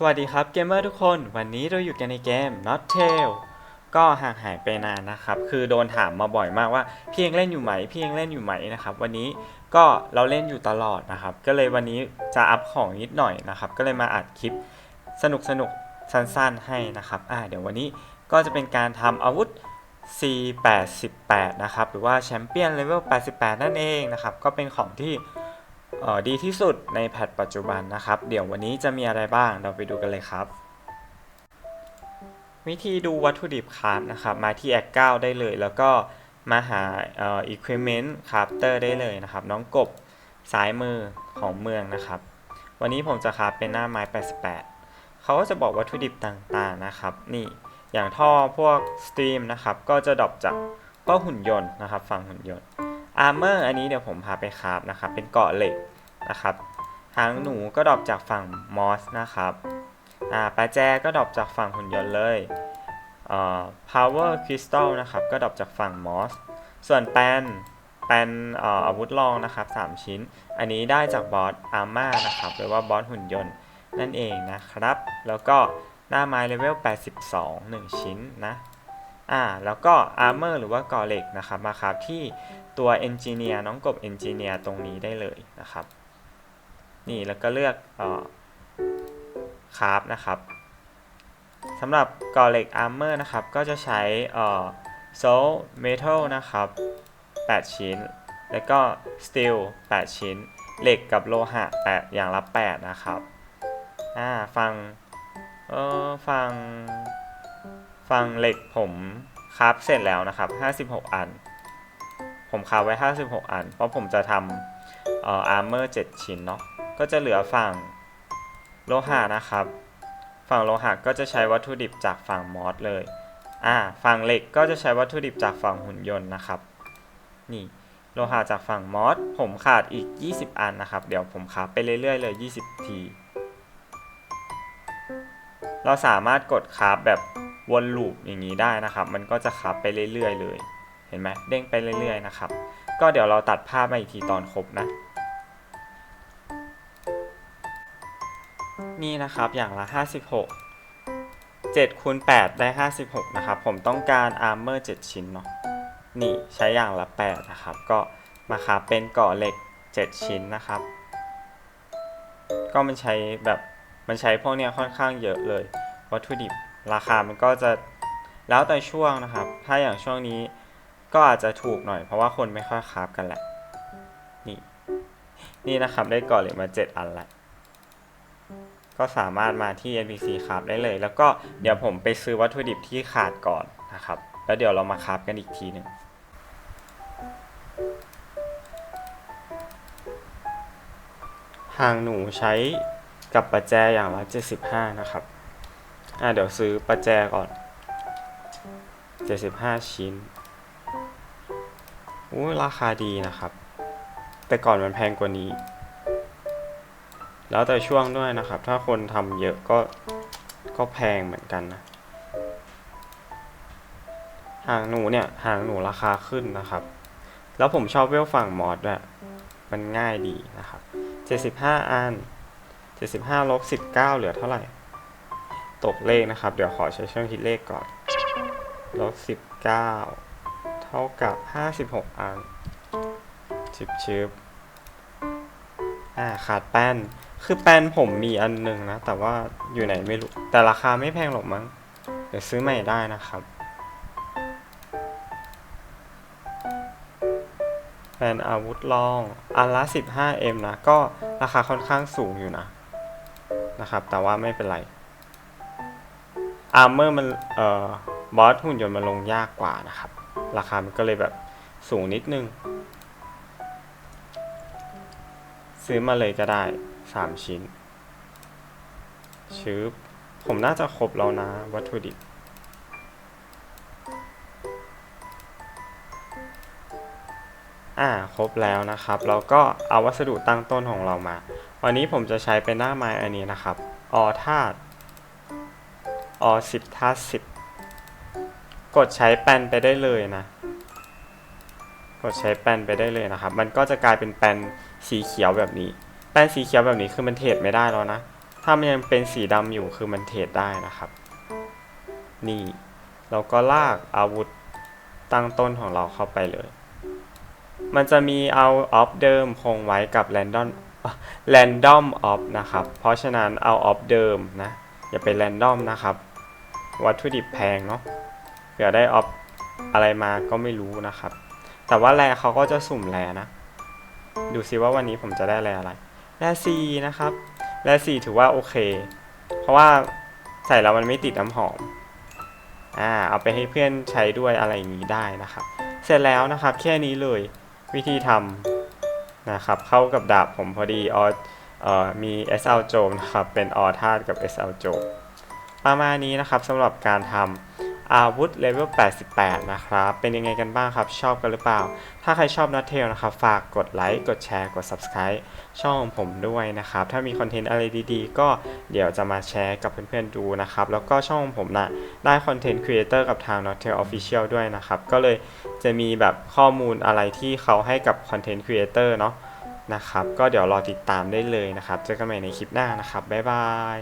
สวัสดีครับเกมเมอร์ทุกคน วันนี้เราอยู่กันในเกม Not Tail ก็ห่างหายไปนานนะครับ คือโดนถามมาบ่อยมากว่าพี่ยังเล่นอยู่ไหมพี่ยังเล่นอยู่ไหมนะครับ วันนี้ก็เราเล่นอยู่ตลอดนะครับ ก็เลยวันนี้จะอัพของนิดหน่อยนะครับ ก็เลยมาอัดคลิปสนุกสนุกสั้นๆให้นะครับอ่าเดี๋ยววันนี้ก็จะเป็นการทำอาวุธ C88 นะครับ หรือว่าแชมเปี้ยนเลเวล88 นั่นเองนะครับ ก็เป็นของที่ ดีที่สุดในแพทปัจจุบันนะครับ เดี๋ยววันนี้จะมีอะไรบ้างเราไปดูกันเลยครับ วิธีดูวัตถุดิบคราฟนะครับ มาที่แอค9ได้เลย แล้วก็มาหาอ่อ equipment crafter ได้เลยนะครับ น้องกบซ้ายมือของเมืองนะครับ วันนี้ผมจะคราฟเป็นหน้าไม้ 88 เขาก็จะบอกวัตถุดิบต่างๆนะครับ นี่อย่างท่อพวกสตรีมนะครับ ก็จะดรอปจากก็หุ่นยนต์นะครับ ฝั่งหุ่นยนต์ อาร์เมอร์อันนี้เดี๋ยวผมพาไปคราฟนะครับ เป็นเกาะเหล็กนะครับ หางหนูก็ดรอปจากฝั่งมอสนะครับอ่าปลาแจก็ดรอปจากฝั่งหุ่นยนต์เลยเอ่อ power crystal นะครับ ก็ดรอปจากฝั่งมอส ส่วนแปนแปนอออาวุธรองนะครับ 3 ชิ้น อันนี้ได้จากบอสอาร์มานะครับ หรือว่าบอสหุ่นยนต์นั่นเองนะครับ แล้วก็หน้าไม้เลเวล82 1 ชิ้นนะ อ่าแล้วก็อาร์เมอร์หรือว่าก่อเหล็กนะครับมาครับที่ตัวเอนจิเนียร์น้องกบเอนจิเนียร์ตรงนี้ได้เลยนะครับ นี่แล้วก็เลือกเอ่อคราฟนะครับสำหรับก่อเหล็กอาร์เมอร์นะครับก็จะใช้เอ่อโซลเมทัลนะครับ 8 ชิ้น แล้วก็สตีล8ชิ้น เหล็กกับโลหะ 8 อย่างละ 8 นะครับอ่าฟังเออฟัง ฟังเหล็กผมคราฟเสร็จแล้วนะครับ 56 อัน ผมคราฟไว้ 56 อัน เพราะผมจะทำเอ่ออาร์เมอร์7ชิ้นเนาะ ก็จะเหลือฝั่งโลหะนะครับ ฝั่งโลหะก็จะใช้วัตถุดิบจากฝั่งมอสเลย อ่า ฝั่งเหล็กก็จะใช้วัตถุดิบจากฝั่งหุ่นยนต์นะครับ นี่ โลหะจากฝั่งมอส ผมขาดอีก 20 อันนะครับ เดี๋ยวผมคราฟไปเรื่อยๆ เลย 20 ที เราสามารถกดคราฟแบบ วนลูปอย่างนี้ได้นะครับ มันก็จะคราฟไปเรื่อยๆ เลย เห็นไหมเด้งไปเรื่อยๆนะครับ ก็เดี๋ยวเราตัดภาพมาอีกทีตอนครบนะ นี่นะครับอย่างละ 56 7คูณ8ได้ 56 นะครับ ผมต้องการอาร์เมอร์ 7 ชิ้นเนาะ นี่ใช้อย่างละ 8 นะครับ ก็มาคราฟเป็นเกราะเหล็ก 7 ชิ้นนะครับ ก็มันใช้แบบมันใช้พวกเนี้ยค่อนข้างเยอะเลย วัตถุดิบ ราคามันก็จะแล้วแต่ช่วงนะครับ ถ้าอย่างช่วงนี้ก็อาจจะถูกหน่อย เพราะว่าคนไม่ค่อยคาฟกันแหละ นี่ นี่นะครับได้กราะเหล็กมา 7 อันละ ก็สามารถมาที่ NPC คราฟได้เลย แล้วก็เดี๋ยวผมไปซื้อวัตถุดิบที่ขาดก่อนนะครับ แล้วเดี๋ยวเรามาคราฟกันอีกทีหนึ่งหางหนูใช้กับประแจอย่างละ75 นะครับ อ่าเดี๋ยวซื้อประแจก่อน 75 ชิ้นอู้ราคาดีนะครับ แต่ก่อนมันแพงกว่านี้ แล้วแต่ช่วงด้วยนะครับ ถ้าคนทำเยอะก็ก็แพงเหมือนกันนะหางหนูเนี่ยหางหนูราคาขึ้นนะครับ แล้วผมชอบเวลฝั่งมอสด้วยมันง่ายดีนะครับ 75 อัน 75ลบ19 เหลือเท่าไหร่ ตกเลขนะครับ เดี๋ยวขอใช้เครื่องคิดเลขก่อนลบ19เท่ากับ56อันชิบชิบอ่าขาดแป้น คือแป้นผมมีอันหนึ่งนะ แต่ว่าอยู่ไหนไม่รู้ แต่ราคาไม่แพงหรอกมั้ง เดี๋ยวซื้อใหม่ได้นะครับ แป้นอาวุธลอง อันละ 15M นะ ก็ราคาค่อนข้างสูงอยู่นะ นะครับ แต่ว่าไม่เป็นไร อาร์เมอร์มันเอ่อบอสหุ่นยนต์มันลงยากกว่านะครับ ราคามันก็เลยแบบสูงนิดนึง ซื้อมาเลยก็ได้ 3 ชิ้นชื้อผมน่าจะครบแล้วนะ วัตถุดิบอ่าครบแล้วนะครับ แล้วก็เอาวัสดุตั้งต้นของเรามา วันนี้ผมจะใช้เป็นหน้าไม้อันนี้นะครับ ออธาตุ ออสิบธาสิบกดใช้แป้นไปได้เลยนะ กดใช้แป้นไปได้เลยนะครับ มันก็จะกลายเป็นแป้นสีเขียวแบบนี้ แป้นสีเขียวแบบนี้คือมันเทรดไม่ได้แล้วนะ ถ้ามันยังเป็นสีดำอยู่คือมันเทรดได้นะครับ นี่ เราก็ลากอาวุธตั้งต้นของเราเข้าไปเลย มันจะมีเอาออฟเดิมคงไว้กับ random random off นะครับ เพราะฉะนั้นเอาออฟเดิมนะ อย่าไป random นะครับ วัตถุดิบแพงเนาะเผื่อได้ออฟอะไรมาก็ไม่รู้นะครับ แต่ว่าแรเขาก็จะสุ่มแรนะ ดูซิว่าวันนี้ผมจะได้แรอะไรแรซีนะครับแรซีถือว่าโอเค เพราะว่าใส่แล้วมันไม่ติดน้ำหอมอ่าเอาไปให้เพื่อนใช้ด้วยอะไรอย่างนี้ได้นะครับ เสร็จแล้วนะครับแค่นี้เลยวิธีทำนะครับเข้ากับดาบผมพอดีออเอ่อมี SL โจมนะครับเป็นออธาตุกับ SL โจม ประมาณนี้นะครับสำหรับการทำอาวุธเลเวล 88 นะครับ เป็นยังไงกันบ้างครับ ชอบกันหรือเปล่า ถ้าใครชอบนัทเทลนะครับ ฝากกดไลค์ กดแชร์ กด Subscribe ช่องผมด้วยนะครับ ถ้ามีคอนเทนต์อะไรดีๆ ก็เดี๋ยวจะมาแชร์กับเพื่อนๆดูนะครับ แล้วก็ช่องผมนะได้คอนเทนต์ครีเอเตอร์กับทาง n o t e l Official ด้วยนะครับ ก็เลยจะมีแบบข้อมูลอะไรที่เขาให้กับคอนเทนต์ครีเอเตอร์เนาะนะครับ ก็เดี๋ยวรอติดตามได้เลยนะครับ เจอกันใหม่ในคลิปหน้านะครับ บ๊ายบาย